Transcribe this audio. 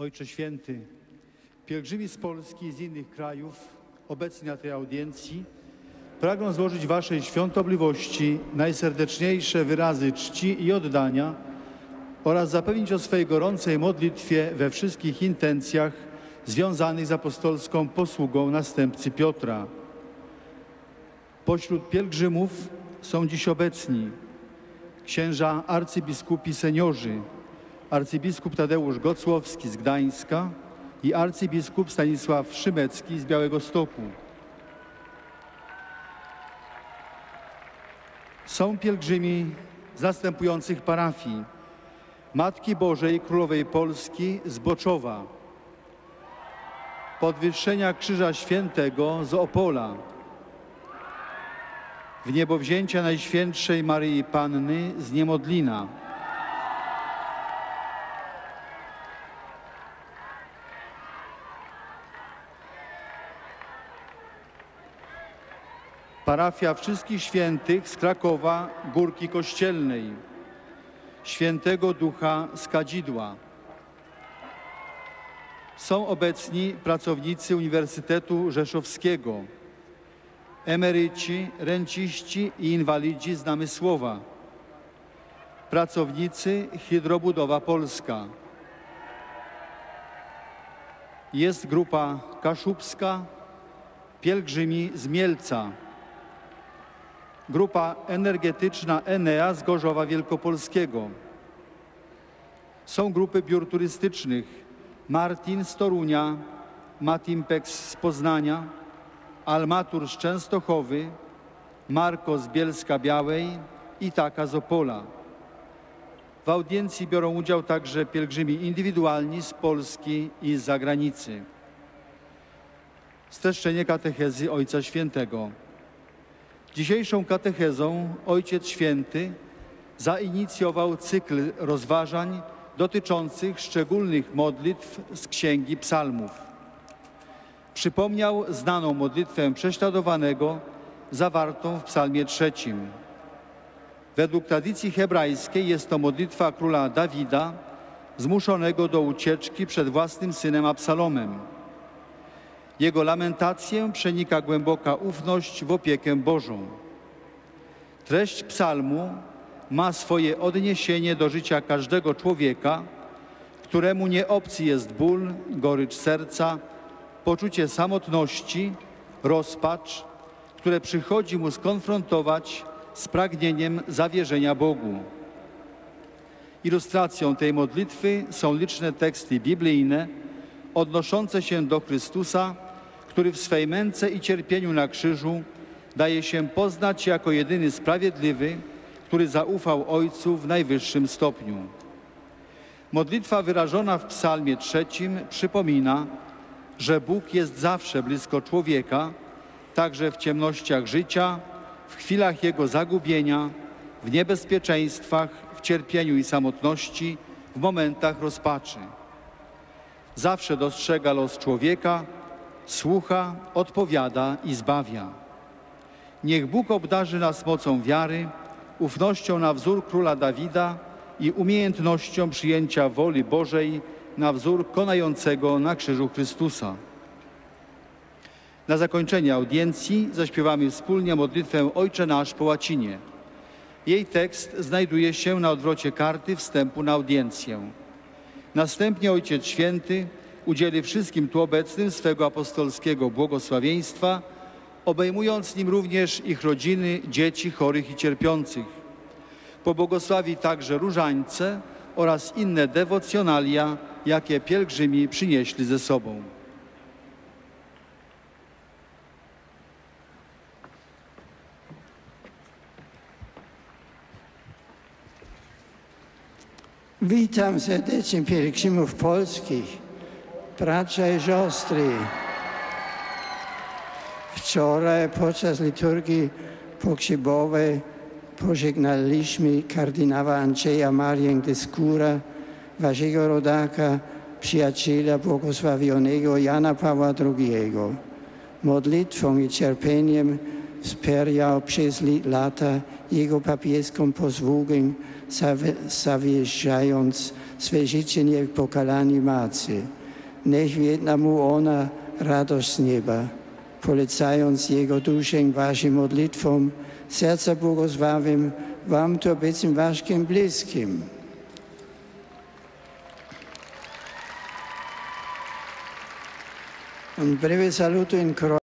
Ojcze Święty, pielgrzymi z Polski i z innych krajów obecni na tej audiencji pragną złożyć Waszej świątobliwości najserdeczniejsze wyrazy czci i oddania oraz zapewnić o swej gorącej modlitwie we wszystkich intencjach związanych z apostolską posługą następcy Piotra. Pośród pielgrzymów są dziś obecni księża arcybiskupi seniorzy, arcybiskup Tadeusz Gocłowski z Gdańska i arcybiskup Stanisław Szymecki z Białego Stoku. Są pielgrzymi z następujących parafii. Matki Bożej Królowej Polski z Boczowa, Podwyższenia Krzyża Świętego z Opola, w niebowzięcia Najświętszej Maryi Panny z Niemodlina, Parafia Wszystkich Świętych z Krakowa Górki Kościelnej, Świętego Ducha z Kadzidła. Są obecni pracownicy Uniwersytetu Rzeszowskiego, emeryci, renciści i inwalidzi z Namysłowa, pracownicy Hydrobudowa Polska. Jest grupa kaszubska, pielgrzymi z Mielca, grupa energetyczna Enea z Gorzowa Wielkopolskiego. Są grupy biur turystycznych Martin z Torunia, Matimpex z Poznania, Almatur z Częstochowy, Marko z Bielska Białej i Taka z Opola. W audiencji biorą udział także pielgrzymi indywidualni z Polski i z zagranicy. Streszczenie katechezy Ojca Świętego. Dzisiejszą katechezą Ojciec Święty zainicjował cykl rozważań dotyczących szczególnych modlitw z Księgi Psalmów. Przypomniał znaną modlitwę prześladowanego zawartą w Psalmie trzecim. Według tradycji hebrajskiej jest to modlitwa króla Dawida zmuszonego do ucieczki przed własnym synem Absalomem. Jego lamentację przenika głęboka ufność w opiekę Bożą. Treść psalmu ma swoje odniesienie do życia każdego człowieka, któremu nie obcy jest ból, gorycz serca, poczucie samotności, rozpacz, które przychodzi mu skonfrontować z pragnieniem zawierzenia Bogu. Ilustracją tej modlitwy są liczne teksty biblijne odnoszące się do Chrystusa, który w swej męce i cierpieniu na krzyżu daje się poznać jako jedyny sprawiedliwy, który zaufał Ojcu w najwyższym stopniu. Modlitwa wyrażona w Psalmie trzecim przypomina, że Bóg jest zawsze blisko człowieka, także w ciemnościach życia, w chwilach jego zagubienia, w niebezpieczeństwach, w cierpieniu i samotności, w momentach rozpaczy. Zawsze dostrzega los człowieka, słucha, odpowiada i zbawia. Niech Bóg obdarzy nas mocą wiary, ufnością na wzór króla Dawida i umiejętnością przyjęcia woli Bożej na wzór konającego na krzyżu Chrystusa. Na zakończenie audiencji zaśpiewamy wspólnie modlitwę Ojcze Nasz po łacinie. Jej tekst znajduje się na odwrocie karty wstępu na audiencję. Następnie Ojciec Święty udzieli wszystkim tu obecnym swego apostolskiego błogosławieństwa, obejmując nim również ich rodziny, dzieci chorych i cierpiących. Pobłogosławi także różańce oraz inne dewocjonalia, jakie pielgrzymi przynieśli ze sobą. Witam serdecznie pielgrzymów polskich, bracia i siostry. Wczoraj podczas liturgii pogrzebowej pożegnaliśmy kardynała Andrzeja Marię de Skóra, waszego rodaka, przyjaciela błogosławionego Jana Pawła II. Modlitwą i cierpieniem wspierał przez lata jego papieską posługę, zawierzając swe życie w pokalaniu macy. Niech wiedna mu ona radość z nieba, polecając jego duszę waszym modlitwom, serca błogosławim wam to obecnym waszym bliskim. Un breve saluto in croato.